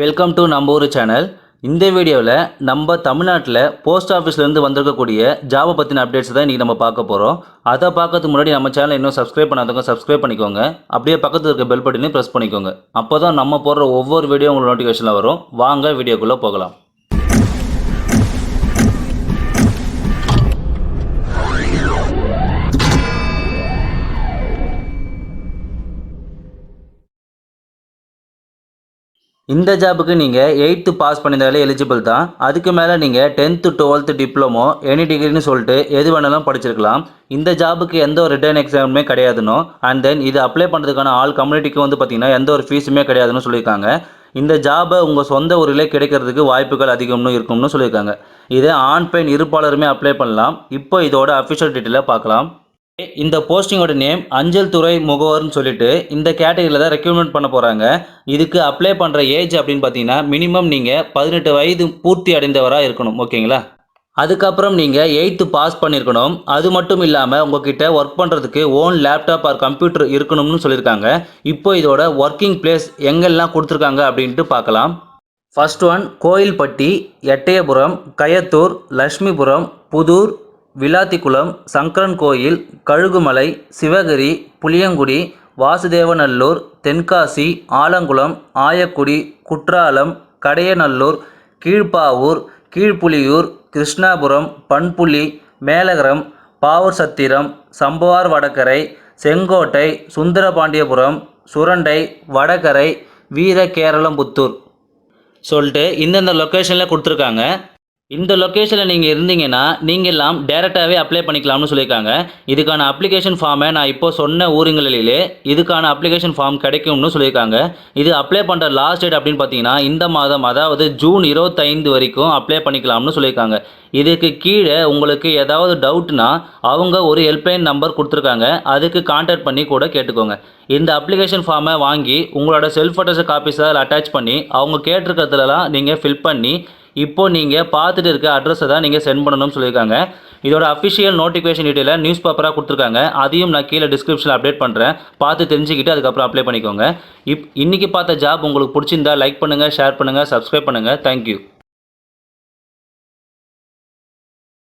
Welcome to நம்ம ஊர் channel இந்த வீடியோவில் நம்ம தமிழ்நாட்டில் போஸ்ட் ஆஃபீஸ்லேருந்து வந்திருக்கக்கூடிய ஜாபை பற்றின அப்டேட்ஸ் தான் இன்றைக்கி நம்ம பார்க்க போகிறோம் அதை பார்க்கறதுக்கு முன்னாடி நம்ம சேனலை இன்னும் சப்ஸ்கிரைப் பண்ணாதவங்க சப்ஸ்கிரைப் பண்ணிக்கோங்க. அப்படியே பக்கத்தில் இருக்க பெல் பட்டனையும் ப்ரெஸ் பண்ணிக்கோங்க. அப்போ தான் நம்ம போடுற ஒவ்வொரு வீடியோ உங்களுக்கு நோட்டிஃபிகேஷனில் வரும். வாங்க வீடியோக்குள்ளே போகலாம். இந்த ஜாபுக்கு நீங்கள் எயித்து பாஸ் பண்ணியிருந்தாலே எலிஜிபிள் தான். அதுக்கு மேலே நீங்கள் டென்த்து டுவெல்த்து டிப்ளமோ எனி டிகிரின்னு சொல்லிட்டு எது வேணாலும் படிச்சிருக்கலாம். இந்த ஜாபுக்கு எந்த ஒரு ரிட்டர்ன் எக்ஸாமுமே கிடையாதுன்னு அண்ட் தென் இது அப்ளை பண்ணுறதுக்கான ஆல் கம்யூனிட்டிக்கு வந்து பார்த்திங்கன்னா எந்த ஒரு ஃபீஸுமே கிடையாதுன்னு சொல்லியிருக்காங்க. இந்த ஜாபை உங்கள் சொந்த ஊரிலே கிடைக்கிறதுக்கு வாய்ப்புகள் அதிகம்னு இருக்கும்னு சொல்லியிருக்காங்க. இதே ஆண் பெண் இருப்பாளருமே அப்ளை பண்ணலாம். இப்போ இதோட அஃபிஷியல் டீட்டெயிலை பார்க்கலாம். இந்த போஸ்டிங்கோட நேம் அஞ்சல் துறை முகவர்னு சொல்லிட்டு இந்த கேட்டகரியில் தான் ரெக்ரூட்மெண்ட் பண்ண போகிறாங்க இதுக்கு அப்ளை பண்ணுற ஏஜ் அப்படின்னு பார்த்தீங்கன்னா மினிமம் நீங்கள் பதினெட்டு வயது பூர்த்தி அடைந்தவராக இருக்கணும். ஓகேங்களா? அதுக்கப்புறம் நீங்கள் எயித்து பாஸ் பண்ணியிருக்கணும் அது மட்டும் இல்லாமல் உங்ககிட்ட ஒர்க் பண்ணுறதுக்கு ஓன் லேப்டாப் ஆர் கம்ப்யூட்டர் இருக்கணும்னு சொல்லியிருக்காங்க. இப்போ இதோட ஒர்க்கிங் பிளேஸ் எங்கெல்லாம் கொடுத்துருக்காங்க அப்படின்ட்டு பார்க்கலாம். ஃபர்ஸ்ட் ஒன் கோயில்பட்டி எட்டயபுரம் கயத்தூர் லக்ஷ்மிபுரம் புதூர் விளாத்திக்குளம் சங்கரன் கோயில் கழுகுமலை சிவகிரி புளியங்குடி வாசுதேவநல்லூர் தென்காசி ஆலங்குளம் ஆயக்குடி குற்றாலம் கடையநல்லூர் கீழ்ப்பாவூர் கீழ்ப்புலியூர் கிருஷ்ணாபுரம் பண்புலி மேலகரம் பாவூர் சத்திரம் சம்புவார் வடகரை செங்கோட்டை சுந்தரபாண்டியபுரம் சுரண்டை வடகரை வீரகேரளம்புத்தூர். சொல்லிட்டு இந்தந்த லொக்கேஷனில் கொடுத்துருக்காங்க. இந்த லொக்கேஷனில் நீங்கள் இருந்தீங்கன்னா நீங்கள் எல்லாம் டேரெக்டாகவே அப்ளை பண்ணிக்கலாம்னு சொல்லியிருக்காங்க. இதுக்கான அப்ளிகேஷன் ஃபார்மை நான் இப்போ சொன்ன ஊருங்களிலே இதுக்கான அப்ளிகேஷன் ஃபார்ம் கிடைக்கும்னு சொல்லியிருக்காங்க. இது அப்ளை பண்ணுற லாஸ்ட் டேட் அப்படின்னு பார்த்தீங்கன்னா இந்த மாதம் அதாவது ஜூன் இருபத்தைந்து வரைக்கும் அப்ளை பண்ணிக்கலாம்னு சொல்லியிருக்காங்க. இதுக்கு கீழே உங்களுக்கு ஏதாவது டவுட்னா அவங்க ஒரு ஹெல்ப்லைன் நம்பர் கொடுத்துருக்காங்க. அதுக்கு கான்டாக்ட் பண்ணி கூட கேட்டுக்கோங்க. இந்த அப்ளிகேஷன் ஃபார்மை வாங்கி உங்களோட செல்ஃப் அட்ரஸ் காப்பீஸ் அதில் அட்டாச் பண்ணி அவங்க கேட்டிருக்கிறதுலலாம் நீங்கள் ஃபில் பண்ணி இப்போ நீங்கள் பார்த்துட்டு இருக்க அட்ரஸை தான் நீங்கள் சென்ட் பண்ணணும்னு சொல்லியிருக்காங்க. இதோட அஃபிஷியல் நோட்டிஃபிகேஷன் டீட்டெயிலை நியூஸ் பேப்பராக கொடுத்துருக்காங்க. அதையும் நான் கீழே டிஸ்கிரிப்ஷனில் அப்டேட் பண்ணுறேன் பார்த்து தெரிஞ்சுக்கிட்டு அதுக்கப்புறம் அப்ளை பண்ணிக்கோங்க. இப் இன்றைக்கி பார்த்த ஜாப் உங்களுக்கு பிடிச்சிருந்தா லைக் பண்ணுங்கள் ஷேர் பண்ணுங்கள் சப்ஸ்கிரைப் பண்ணுங்கள் தேங்க்யூ